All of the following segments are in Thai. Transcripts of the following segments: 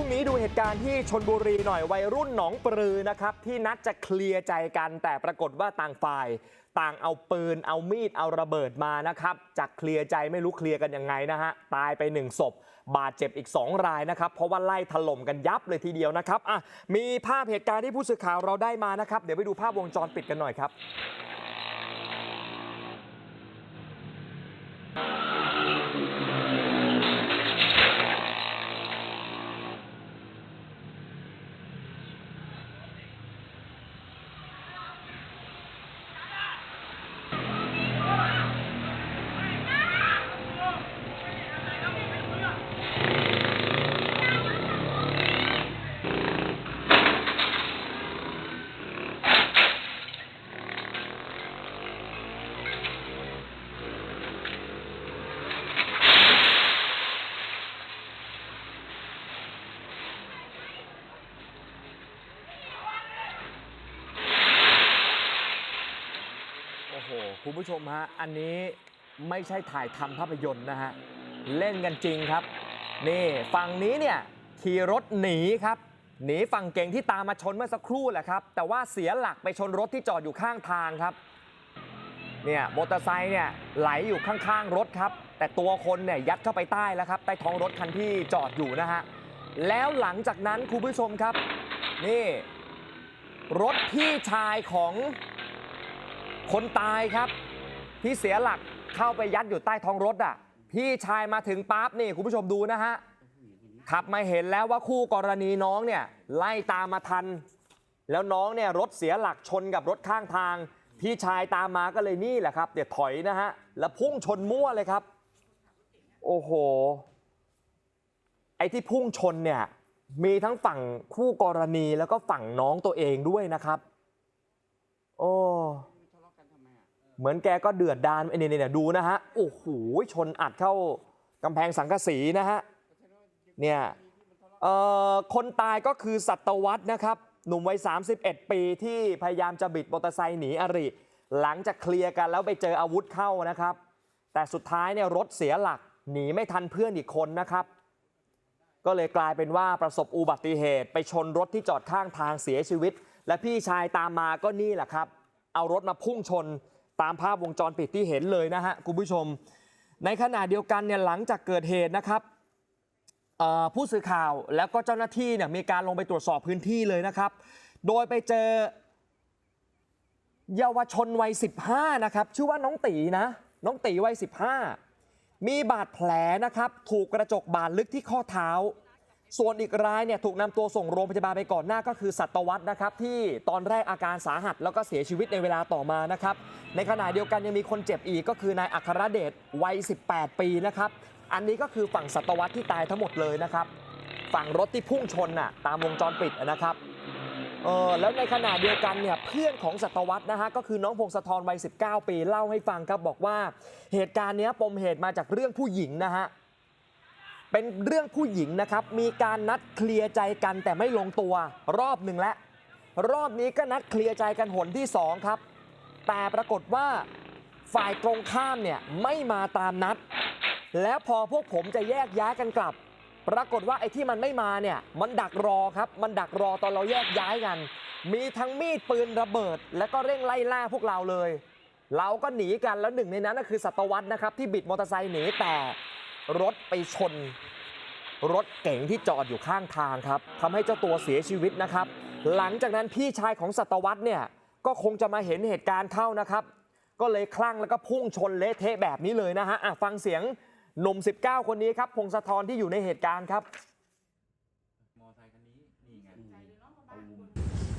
รุ่งนี้ดูเหตุการณ์ที่ชนบุรีหน่อยวัยรุ่นหนองปลือนะครับ ที่นัดจะเคลียร์ใจกันแต่ปรากฏว่าต่างฝ่าย ต่างเอาปืนเอามีดเอาระเบิดมานะครับจะเคลียร์ใจไม่รู้เคลียร์กันยังไงนะฮะตายไปหนึ่งศพ บาดเจ็บอีก 2 รายนะครับ เพราะว่าไล่ถล่มกันยับเลยทีเดียวนะครับอะมีภาพเหตุการณ์ที่ผู้สื่อข่าวเราได้มานะครับ เดี๋ยวไปดูภาพวงจรปิดกันหน่อยครับ หคุณผู้ชมฮะ อันนี้ไม่ใช่ถ่ายทำภาพยนตร์นะฮะ เล่นกันจริงครับ นี่ฝั่งนี้เนี่ยขี่รถหนีครับ หนีฝั่งเก่งที่ตามมาชนเมื่อสักครู่แหละครับ แต่ว่าเสียหลักไปชนรถที่จอดอยู่ข้างทางครับ เนี่ยมอเตอร์ไซค์เนี่ยไหลอยู่ข้างๆรถครับ แต่ตัวคนเนี่ยยัดเข้าไปใต้แล้วครับ ใต้ท้องรถคันที่จอดอยู่นะฮะ แล้วหลังจากนั้นคุณผู้ชมครับ นี่ รถพี่ชายของ คนตายครับ ที่เสียหลักเข้าไปยัดอยู่ใต้ท้องรถอะ พี่ชายมาถึงปั๊บนี่คุณผู้ชมดูนะฮะขับมาเห็นแล้วว่าคู่กรณีน้องเนี่ยไล่ตามมาทัน แล้วน้องเนี่ยรถเสียหลักชนกับรถข้างทาง พี่ชายตามมาก็เลยนี่แหละครับเดี๋ยวถอยนะฮะแล้วพุ่งชนมั่วเลยครับ โอ้โห ไอ้ที่พุ่งชนเนี่ยมีทั้งฝั่งคู่กรณีแล้วก็ฝั่งน้องตัวเองด้วยนะครับ โอ้ เหมือนแกก็เดือดดานไอ้นี่ยเนี่ยดูนะฮะ โอ้โห ชนอัดเข้ากำแพงสังกะสีนะฮะ เนี่ยเอ่อคนตายก็คือสัตวัตนะครับ หนุ่มวัย 31 ปีที่พยายามจะบิดมอเตอร์ไซค์หนีอริ หลังจากเคลียร์กันแล้วไปเจออาวุธเข้านะครับ แต่สุดท้ายเนี่ยรถเสียหลักหนีไม่ทันเพื่อนอีกคนนะครับ ก็เลยกลายเป็นว่าประสบอุบัติเหตุ ไปชนรถที่จอดข้างทางเสียชีวิต และพี่ชายตามมาก็นี่แหละครับ เอารถมาพุ่งชน ตามภาพวงจรปิดที่เห็นเลยนะฮะคุณผู้ชม ในขณะเดียวกันเนี่ยหลังจากเกิดเหตุนะครับผู้สื่อข่าวแล้วก็เจ้าหน้าที่เนี่ยมีการลงไปตรวจสอบพื้นที่เลยนะครับ โดยไปเจอ เยาวชนวัย 15 นะครับ ชื่อว่าน้องตีนะ น้องตีวัย 15 มีบาดแผลนะครับ ถูกกระจกบาดลึกที่ข้อเท้า ส่วนอีกรายเนี่ยถูกนำตัวส่งโรงพยาบาลไปก่อนหน้าก็คือสัตวัตนะครับที่ตอนแรกอาการสาหัสแล้วก็เสียชีวิตในเวลาต่อมานะครับ ในขณะเดียวกันยังมีคนเจ็บอีกก็คือนายอัครเดชวัย 18 ปีนะครับอันนี้ก็คือฝั่งสัตวัตที่ตายทั้งหมดเลยนะครับ ฝั่งรถที่พุ่งชนน่ะตามวงจรปิดนะครับเออแล้วในขณะเดียวกันเนี่ยเพื่อนของสัตวัตนะฮะก็คือน้องพงศธรวัย 19 ปีเล่าให้ฟังครับบอกว่า เหตุการณ์เนี้ยปมเหตุมาจากเรื่องผู้หญิงนะฮะ เป็นเรื่องผู้หญิงนะครับ มีการนัดเคลียร์ใจกันแต่ไม่ลงตัว รอบหนึ่งแล้วรอบนี้ก็นัดเคลียร์ใจกันหนที่สองครับ แต่ปรากฏว่าฝ่ายตรงข้ามเนี่ยไม่มาตามนัด แล้วพอพวกผมจะแยกย้ายกันกลับ ปรากฏว่าไอ้ที่มันไม่มาเนี่ยมันดักรอครับ มันดักรอตอนเราแยกย้ายกัน มีทั้งมีดปืนระเบิด แล้วก็เร่งไล่ล่าพวกเราเลย เราก็หนีกันแล้วหนึ่งในนั้นก็คือสัตวัตนะครับที่บิดมอเตอร์ไซค์หนีแต่ รถไปชน รถเก๋งที่จอดอยู่ข้างทางครับทำให้เจ้าตัวเสียชีวิตนะครับ หลังจากนั้นพี่ชายของสัตวัตเนี่ยก็คงจะมาเห็นเหตุการณ์เข้านะครับ ก็เลยคลั่งแล้วก็พุ่งชนเละเทะแบบนี้เลยนะฮะะฟังเสียงหนุ่ม 19 คนนี้ครับ พงศธรที่อยู่ในเหตุการณ์ครับ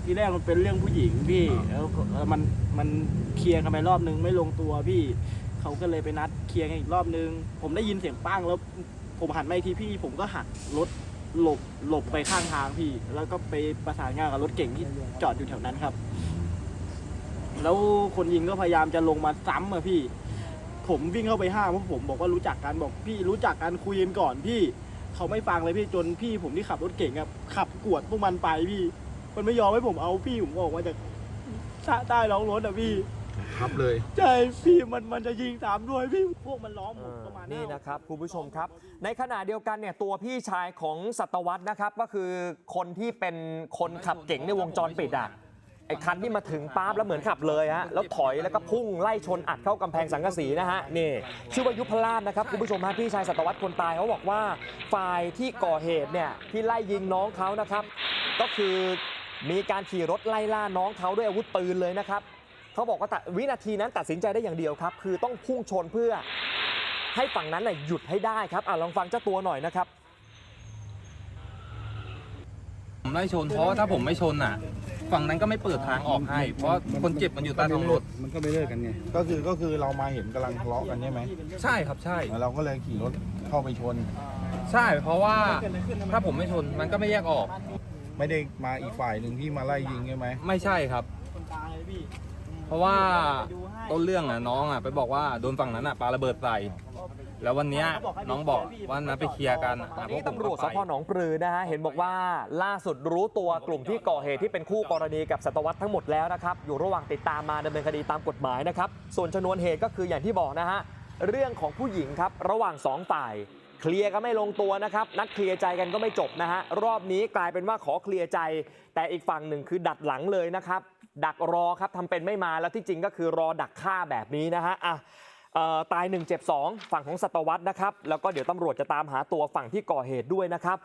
ที่แรกมันเป็นเรื่องผู้หญิงพี่แล้วมันมันเคลียร์กันไปรอบนึงไม่ลงตัวพี่ เขาก็เลยไปนัดเคลียร์กันอีกรอบนึง ผมได้ยินเสียงปั้งแล้วผมหันมาอีกทีพี่ผมก็หักรถหลบหลบไปข้างทางพี่ แล้วก็ไปประสานงานกับรถเก่งที่จอดอยู่แถวนั้นครับ แล้วคนยิงก็พยายามจะลงมาซ้ำอะพี่ ผมวิ่งเข้าไปห้ามเพราะผมบอกว่ารู้จักกันบอกพี่รู้จักกันคุยกันก่อนพี่ เขาไม่ฟังเลยพี่จนพี่ผมที่ขับรถเก่งอะขับกวดพวกมันไปพี่ มันไม่ยอมให้ผมเอาพี่ผมออกมาจากใต้ท้องรถอะพี่ ครับเลยใช่พี่มันมันจะยิงตามด้วยพี่พวกมันล้อมผมประมาณนี่เยนะครับคุณผู้ชมครับ ในขณะเดียวกันเนี่ยตัวพี่ชายของสัตวัตนะครับก็คือคนที่เป็นคนขับเก่งในวงจรปิดอะไอ้คันที่มาถึงปั๊บแล้วเหมือนขับเลยฮะแล้วถอยแล้วก็พุ่งไล่ชนอัดเข้ากำแพงสังกะสีนะฮะนี่ชื่อว่ายุพลาชนะครับคุณผู้ชมฮะพี่ชายสัตวัตคนตายเขาบอกว่าฝ่ายที่ก่อเหตุเนี่ยที่ไล่ยิงน้องเขานะครับ ก็คือมีการขี่รถไล่ล่าน้องเขาด้วยอาวุธปืนเลยนะครับ เขาบอกว่าแต่วินาทีนั้นตัดสินใจได้อย่างเดียวครับ คือต้องพุ่งชนเพื่อให้ฝั่งนั้นน่ะหยุดให้ได้ครับอะลองฟังเจ้าตัวหน่อยนะครับ ผมไล่ชนเพราะว่าถ้าผมไม่ชนอะ ฝั่งนั้นก็ไม่เปิดทางออกให้ เพราะคนเจ็บมันอยู่ใต้ท้องรถมันก็ไม่เลิกกันไง ก็คือก็คือเรามาเห็นกำลังทะเลาะกันใช่ไหมใช่ครับใช่ แล้วเราก็เลยขี่รถเข้าไปชน ใช่ เพราะว่าถ้าผมไม่ชนมันก็ไม่แยกออก ไม่ได้มาอีกฝ่ายหนึ่งที่มาไล่ยิงใช่ไหมไม่ใช่ครับคนตาย เพราะว่าต้นเรื่องอะน้องอะไปบอกว่าโดนฝั่งนั้นอะปาระเบิดใส่ แล้ววันเนี้ยน้องบอกว่านัดไปเคลียร์กันตอนอะนี้พกผมตำรวจสพหนองปลือนะฮะเห็นบอกว่าล่าสุดรู้ตัวกลุ่มที่ก่อเหตุที่เป็นคู่กรณีกับสัตวัตทั้งหมดแล้วนะครับอยู่ระหว่างติดตามมาดำเนินคดีตามกฎหมายนะครับส่วนชนวนเหตุก็คืออย่างที่บอกนะฮะเรื่องของผู้หญิงครับระหว่างสองฝ่าย เคลียร์ก็ไม่ลงตัวนะครับ นัดเคลียร์ใจกันก็ไม่จบนะฮะ รอบนี้กลายเป็นว่าขอเคลียร์ใจ แต่อีกฝั่งหนึ่งคือดัดหลังเลยนะครับ ดักรอครับทำเป็นไม่มาแล้วที่จริงก็คือรอดักฆ่าแบบนี้นะฮะอะตาย1เจ็บ2ฝั่งของสัตวัตนะครับ แล้วก็เดี๋ยวตำรวจจะตามหาตัวฝั่งที่ก่อเหตุด้วยนะครับ